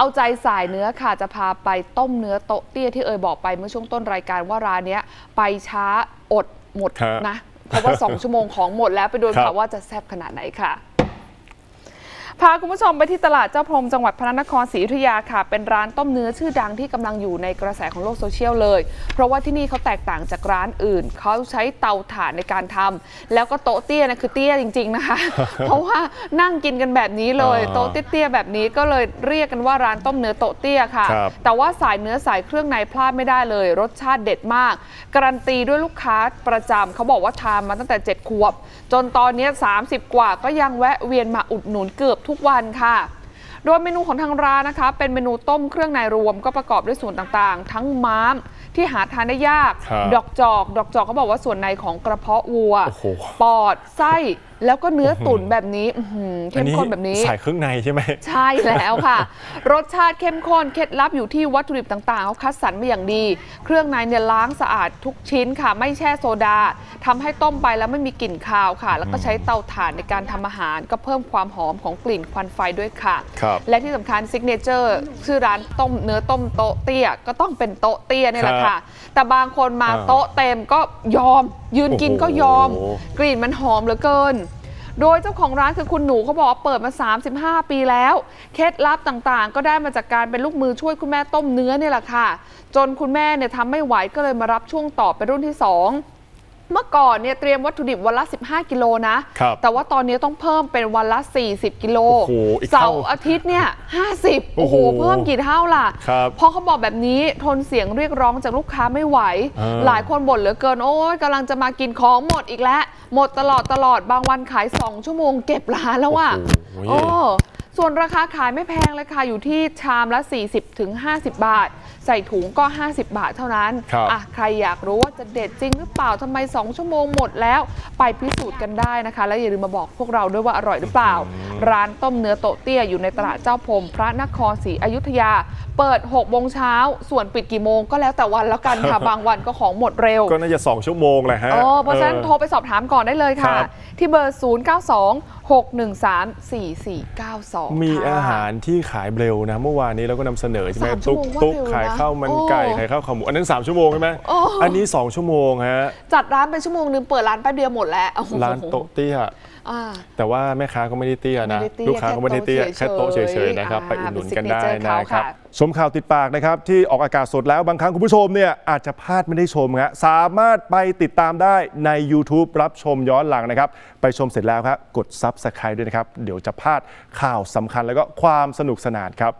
เอาใจสายเนื้อค่ะจะพาไปต้มเนื้อโต๊ะเตี้ยที่เอ่ยบอกไปเมื่อช่วงต้นรายการว่าร้านเนี้ยไปช้าอดหมดฮะนะ เพราะว่า 2 ชั่วโมงของหมดแล้วไปดูครัค่ะบว่าจะแซ่บขนาดไหนค่ะ พาคุณผู้ชมไปที่ตลาดเจ้าพรมจังหวัดพระนครศรีอยุธยาค่ะ เป็นร้านต้มเนื้อชื่อดังที่กำลังอยู่ในกระแสของโลกโซเชียลเลย เพราะว่าที่นี่เขาแตกต่างจากร้านอื่น เขาใช้เตาถ่านในการทำแล้วก็โต๊ะเตี้ยนะคือเตี้ยจริง ๆ นะคะ เพราะว่านั่งกินกันแบบนี้เลยอ่าโต๊ะเตี้ยๆแบบนี้ก็เลยเรียกกันว่าร้านต้มเนื้อโต๊ะเตี้ยค่ะครับแต่ว่าสายเนื้อสายเครื่องในพลาดไม่ได้เลย รสชาติเด็ดมาก การันตีด้วยลูกค้าประจำเขาบอกว่าทานมาตั้งแต่7ขวบ จนตอนนี้30 กว่าก็ยังแวะเวียนมาอุดหนุนเกือบทุกวันค่ะ โดยเมนูของทางร้านนะคะ เป็นเมนูต้มเครื่องในรวมก็ประกอบด้วยส่วนต่างๆ ทั้งม้ามที่หาทานได้ยาก ครับดอกจอก ดอกจอกเขาบอกว่าส่วนในของกระเพาะวัว โอ้โห ปอด ไส้ แล้วก็เนื้อตุ๋นแบบนี้อื้อหือเข้มข้นแบบนี้ ใส่เครื่องในใช่ไหม ใช่แล้วค่ะ รสชาติเข้มข้นเคล็ดลับอยู่ที่วัตถุดิบต่างๆเขาคัดสรรมาอย่างดี เครื่องในเนี่ยล้างสะอาดทุกชิ้นค่ะ ไม่แช่โซดาทำให้ต้มไปแล้วไม่มีกลิ่นคาวค่ะ แล้วก็ใช้เตาถ่านในการทำอาหาร ก็เพิ่มความหอมของกลิ่นควันไฟด้วยค่ะ ครับ และที่สำคัญซิกเนเจอร์ชื่อร้านต้มเนื้อต้มโต๊ะเตี้ยก็ต้องเป็นโต๊ะเตี้ยนี่แหละค่ะ แต่บางคนมาอ่าโต๊ะเต็มก็ยอม ยืนกินก็ยอมโอ้โหกลิ่นมันหอมเหลือเกิน โดยเจ้าของร้านคือคุณหนูเขาบอกว่าเปิดมา 35 ปีแล้ว เคล็ดลับต่างๆ ก็ได้มาจากการเป็นลูกมือช่วยคุณแม่ต้มเนื้อเนี่ยแหละค่ะ จนคุณแม่เนี่ยทำไม่ไหวก็เลยมารับช่วงต่อเป็นรุ่นที่ 2 เมื่อก่อนเนี่ยเตรียมวัตถุดิบวันละ 15 กิโลนะ ครับแต่ว่าตอนนี้ต้องเพิ่มเป็นวันละ 40 กิโลโอ้โหอีกเสาเท่าร์อาทิตย์เนี่ย 50 โอ้โห โอ้โหเพิ่มกี่เท่าล่ะ ครับเพราะเขาบอกแบบนี้ทนเสียงเรียกร้องจากลูกค้าไม่ไหว อ่า หลายคนบ่นเหลือเกิน โอ้ยกำลังจะมากินของหมดอีกแล้ว หมดตลอดตลอดบางวันขาย 2 ชั่วโมงเก็บร้านแล้วอะโอ้โหโอ้ ส่วนราคาขายไม่แพงเลยค่ะ อยู่ที่ชามละ 40ถึง50 บาท ใส่ถุงก็ 50 บาทเท่านั้นครับอะใครอยากรู้ว่าจะเด็ดจริงหรือเปล่าทำไม 2 ชั่วโมงหมดแล้ว ไปพิสูจน์กันได้นะคะ และอย่าลืมมาบอกพวกเราด้วยว่าอร่อยหรือเปล่า ร้านต้มเนื้อโตะเตี้ยอยู่ในตลาดเจ้าพรมพระนครศรีอยุธยา เปิด6โมงเช้าส่วนปิดกี่โมงก็แล้วแต่วันแล้วกันค่ะ บางวันก็ของหมดเร็ว ก็น่าจะ 2 ชั่วโมงแหละฮะเออเพราะฉะนั้นโทรไปสอบถามก่อนได้เลยค่ะครับที่เบอร์ 0 9 2 6 1 3 4 4 9 2 มีค่ะอาหารที่ขายเร็วนะ เมื่อวานนี้เราก็นำเสนอใช่ไหมสามชั่วตุ๊กโมงว่าตุ๊กเร็วนะขายข้าวมันไก่โอ้ขายข้าวขาหมูอันนั้น 3 ชั่วโมงใช่ไหมโอ้อันนี้ 2 ชั่วโมงฮะจัดร้านเป็นชั่วโมงนึงเปิดร้านแป๊บเดียวหมดแล้วโอ้โหร้านโต๊ะเตี้ย อ่า แต่ว่าแม่ค้าก็ไม่ได้เตี้ยนะ ไม่ได้เตี้ยลูกค้าก็ไม่ได้เตี้ยแค่แค่โต๊ะโต๊ะเฉเฉยยๆๆนะครับอ่าไปอุดหนุนเป็นกันได้ signature นะคเขารับค่ะ ชมข่าวติดปากนะครับ ที่ออกอากาศสดแล้วบางครั้งคุณผู้ชมเนี่ยอาจจะพลาดไม่ได้ชมฮะสามารถไปติดตามได้ใน YouTube รับชมย้อนหลังนะครับ ไปชมเสร็จแล้วครับกด Subscribe ด้วยนะครับ เดี๋ยวจะพลาดข่าวสำคัญแล้วก็ความสนุกสนานครับ